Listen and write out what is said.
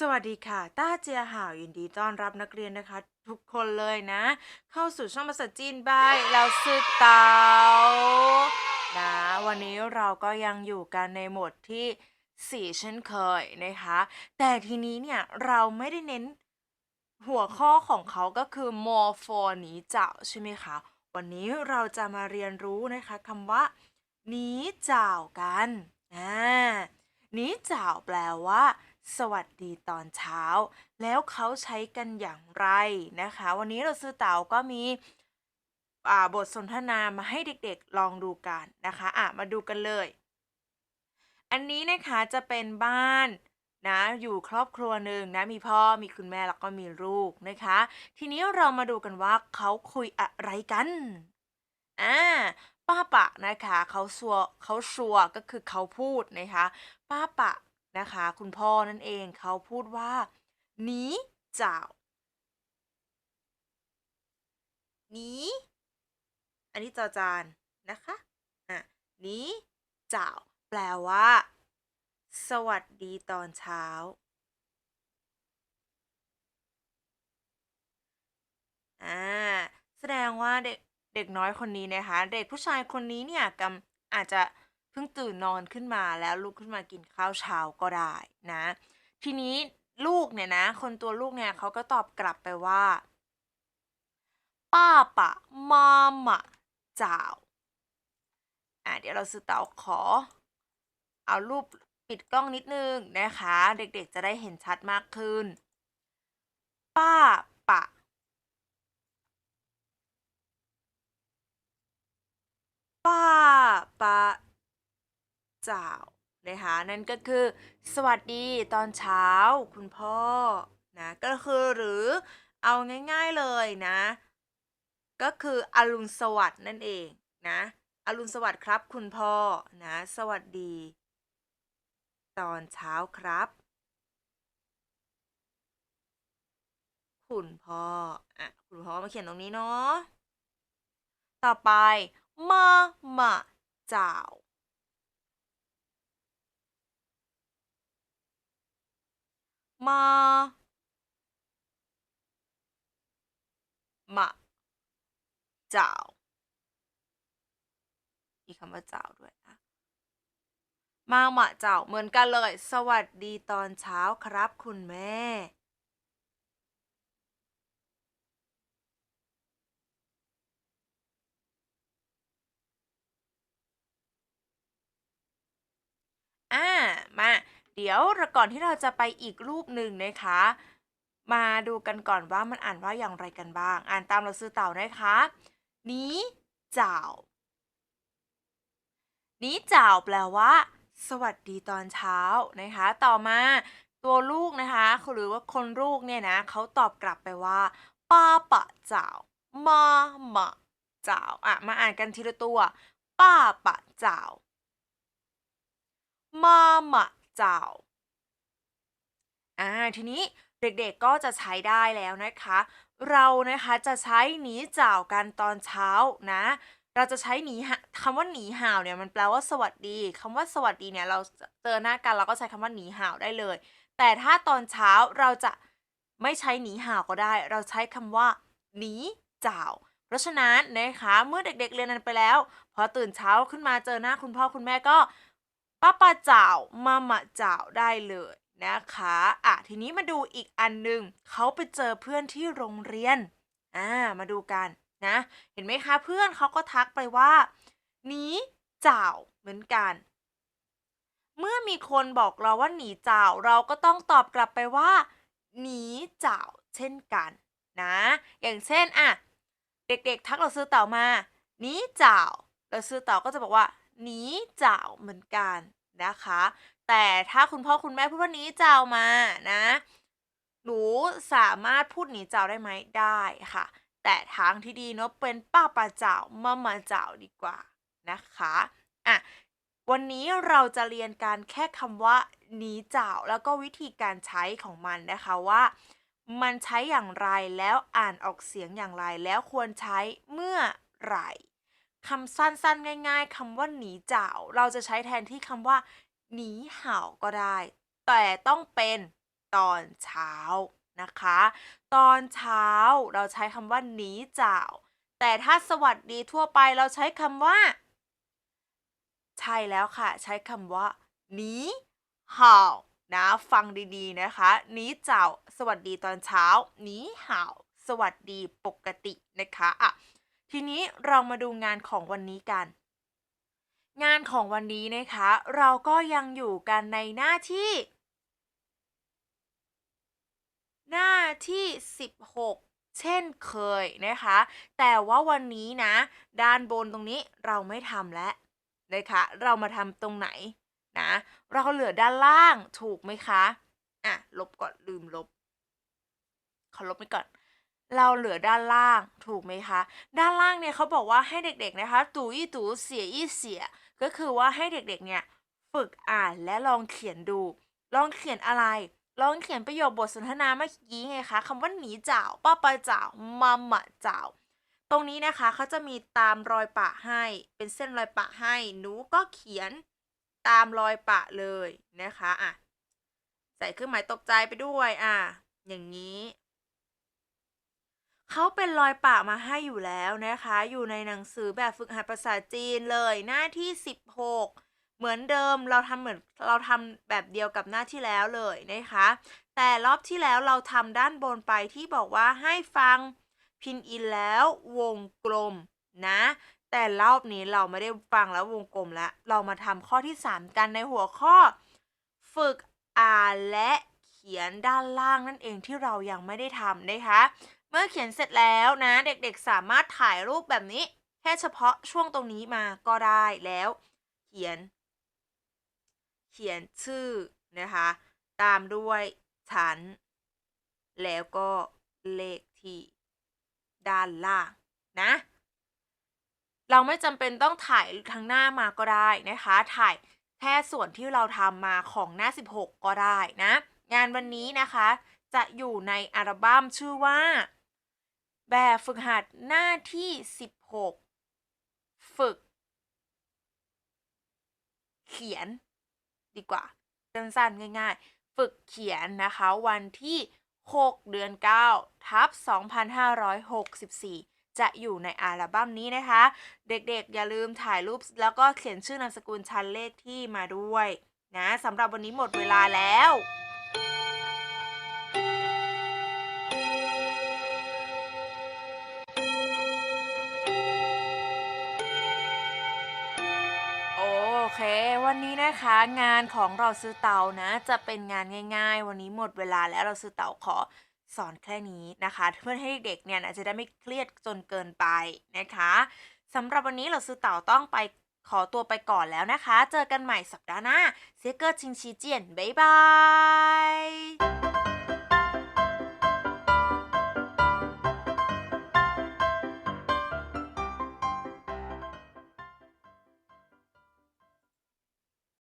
สวัสดีค่ะ ต้าเจียห่าวยินดีต้อนรับนักเรียนนะคะ ทุกคนเลยนะ เข้าสู่ช่องภาษาจีนบายเราซื้อเตานะวันนี้เราก็ยังอยู่กันในโหมดที่สี่เช่นเคยนะคะ แต่ทีนี้เนี่ย เราไม่ได้เน้นหัวข้อของเขาก็คือ more for หนีเจ้าใช่ไหมคะ วันนี้เราจะมาเรียนรู้นะคะคำว่าหนีเจ้ากันอ่าหนีเจ้าแปลว่า สวัสดีตอนเช้า แล้วเขาใช้กันอย่างไรนะคะ วันนี้เราซื้อเต๋าก็มีบทสนทนามาให้เด็กๆลองดูกันนะคะอะมาดูกันเลย อันนี้นะคะจะเป็นบ้านนะอยู่ครอบครัวหนึ่งนะมีพ่อมีคุณแม่แล้วก็มีลูกนะคะ ทีนี้เรามาดูกันว่าเขาคุยอะไรกันอ่าป้าปะนะคะเขาชัวเขาชัวก็คือเขาพูดนะคะ ป้าปะ นะคะ คุณพ่อนั่นเองเขาพูดว่าหนีเจ้าหนีอันนี้จอจานนะคะอะหนีเจ้าแปลว่า สวัสดีตอนเช้าอ่าแสดงว่าเด็กเด็กน้อยคนนี้นะคะ เด็กผู้ชายคนนี้เนี่ยกำอาจจะ เพิ่งตื่นนอนขึ้นมาแล้วลุกขึ้นมากินข้าวเช้าก็ได้นะ ทีนี้ลูกเนี่ยนะ คนตัวลูกเนี่ยเขาก็ตอบกลับไปว่าป้าปะมามาเจ้าอะเดี๋ยวเราซื้อเต๋าขอ เอารูปปิดกล้องนิดนึงนะคะ เด็กๆจะได้เห็นชัดมากขึ้น ป้าปะป้าปะ เจ้านะคะนั่นก็คือ สวัสดีตอนเช้าคุณพ่อนะก็คือหรือเอาง่ายๆเลยนะ ก็คืออรุณสวัสดิ์นั่นเองนะอรุณสวัสดิ์ครับคุณพ่อนะสวัสดี ตอนเช้าครับ คุณพ่ออะคุณพ่อมาเขียนตรงนี้เนาะต่อไปมามาเจ้า มา มาเจ้ามีคำว่าเจ้าด้วยนะมาหมาเจ้าเหมือนกันเลย สวัสดีตอนเช้าครับคุณแม่ อ่า มา เดี๋ยวก่อนที่เราจะไปอีกรูปหนึ่งนะคะ มาดูกันก่อนว่ามันอ่านว่าอย่างไรกันบ้าง อ่านตามเราซื้อเต่านะคะนี้เจ้านี้เจ้าแปลว่า สวัสดีตอนเช้านะคะ ต่อมาตัวลูกนะคะหรือว่าคนลูกเนี่ยนะเขาตอบกลับไปว่าป้าปะเจ้ามาหมาเจ้าอะมาอ่านกันทีละตัวป้าปะเจ้ามาหมา เจ้าอ่าทีนี้เด็กๆก็จะใช้ได้แล้วนะคะ เรานะคะจะใช้หนีเจ้ากันตอนเช้านะ เราจะใช้หนีคำว่าหนีห่าวเนี่ยมันแปลว่าสวัสดีคำว่าสวัสดีเนี่ยเราเจอหน้ากันเราก็ใช้คำว่าหนีห่าวได้เลย แต่ถ้าตอนเช้าเราจะไม่ใช้หนีห่าวก็ได้ เราใช้คำว่าหนีเจ้าเพราะฉะนั้นนะคะเมื่อเด็กๆเรียนกันไปแล้ว พอตื่นเช้าขึ้นมาเจอหน้าคุณพ่อคุณแม่ก็ ป้าป้าเจ้ามามาเจ้าได้เลยนะคะอะทีนี้มาดูอีกอันหนึ่งเขาไปเจอเพื่อนที่โรงเรียนอ่ามาดูกันนะ เห็นไหมคะเพื่อนเขาก็ทักไปว่าหนีเจ้าเหมือนกัน เมื่อมีคนบอกเราว่าหนีเจ้าเราก็ต้องตอบกลับไปว่าหนีเจ้าเช่นกันนะ อย่างเช่นอะเด็กๆ ทักเราซื้อเต่ามาหนีเจ้าเราซื้อเต่าก็จะบอกว่า หนีเจ้าเหมือนกันนะคะ แต่ถ้าคุณพ่อคุณแม่พูดว่าหนีเจ้ามานะหนูสามารถพูดหนีเจ้าได้ไหมได้ค่ะ แต่ทางที่ดีเนาะเป็นป้าปาเจ้ามามาเจ้าดีกว่านะคะอะวันนี้เราจะเรียนการแค่คำว่าหนีเจ้าแล้วก็วิธีการใช้ของมันนะคะว่ามันใช้อย่างไรแล้วอ่านออกเสียงอย่างไรแล้วควรใช้เมื่อไหร่ คำสั้นๆ ง่าย ๆคำว่าหนีเจ้าเราจะใช้แทนที่คำว่าหนีเห่าก็ได้ แต่ต้องเป็นตอนเช้านะคะ ตอนเช้าเราใช้คำว่าหนีเจ่าแต่ถ้าสวัสดีทั่วไปเราใช้คำว่า ใช่แล้วค่ะ ใช้คำว่าหนีเห่านะฟังดีๆนะคะหนีเจ่าสวัสดีตอนเช้าหนีเห่าสวัสดีปกตินะคะอะ ทีนี้เรามาดูงานของวันนี้กัน งานของวันนี้นะคะ เราก็ยังอยู่กันในหน้าที่ หน้าที่ 16เช่นเคยนะคะ แต่ว่าวันนี้นะ ด้านบนตรงนี้เราไม่ทำแล้วนะคะเรามาทำตรงไหนนะ เราเหลือด้านล่างถูกไหมคะ อะ ลบก่อนลืมลบขอลบไปก่อน เราเหลือด้านล่างถูกไหมคะ ด้านล่างเนี่ยเขาบอกว่าให้เด็กๆนะคะ ตู่อีตู่เสียอีเสีย ก็คือว่าให้เด็กๆเนี่ยฝึกอ่านและลองเขียนดู ลองเขียนอะไร ลองเขียนประโยคบทสนทนาเมื่อกี้ไงคะคำว่าหนีจ่าวป้าปาจ่าวมาหมาจ่าวตรงนี้นะคะเขาจะมีตามรอยปะให้ เป็นเส้นรอยปะให้ หนูก็เขียนตามรอยปะเลยนะคะอะใส่เครื่องหมายตกใจไปด้วยอะอย่างนี้ เขาเป็นรอยปะมาให้อยู่แล้วนะคะ อยู่ในหนังสือแบบฝึกหัดภาษาจีนเลยหน้าที่ 16 เหมือนเดิมเราทำเหมือนเราทำแบบเดียวกับหน้าที่แล้วเลยนะคะ แต่รอบที่แล้วเราทำด้านบนไปที่บอกว่าให้ฟังพินอินแล้ววงกลมนะ แต่รอบนี้เราไม่ได้ฟังแล้ววงกลมแล้ว เรามาทำข้อที่ 3 กันในหัวข้อ ฝึกอ่านและเขียนด้านล่างนั่นเองที่เรายังไม่ได้ทำนะคะ มื่อเขียนเสร็จแล้วนะเด็กๆสามารถถ่ายรูปแบบนี้ แค่เฉพาะช่วงตรงนี้มาก็ได้แล้ว เขียน เขียนชื่อนะคะ ตามด้วยชั้น แล้วก็เลขที่ด้านล่างนะ เราไม่จำเป็นต้องถ่ายทางหน้ามาก็ได้นะคะ ถ่ายแค่ส่วนที่เราทำมาของหน้า 16 ก็ได้นะ งานวันนี้นะคะ จะอยู่ในอัลบั้มชื่อว่า แบบฝึกหัดหน้าที่ 16 ฝึก เขียนดีกว่าสั้นๆง่ายๆ ฝึกเขียนนะคะ วันที่ 6 เดือน 9 ทับ 2564 จะอยู่ในอัลบั้มนี้นะคะ เด็กๆ อย่าลืมถ่ายรูป แล้วก็เขียนชื่อนามสกุลชั้นเลขที่มาด้วยนะสำหรับวันนี้หมดเวลาแล้ว เค วันนี้นะคะงานของเราซื้อเตานะ จะเป็นงานง่าย ๆ วันนี้หมดเวลาแล้วเราซื้อเตาขอสอนแค่นี้นะคะ เพื่อให้เด็กๆเนี่ยนะจะได้ไม่เครียดจนเกินไปนะคะสำหรับวันนี้เราซื้อเตาต้องไปขอตัวไปก่อนแล้วนะคะ เจอกันใหม่สัปดาห์หน้าเซียเกอร์ชิงชีเจียน บ๊ายบาย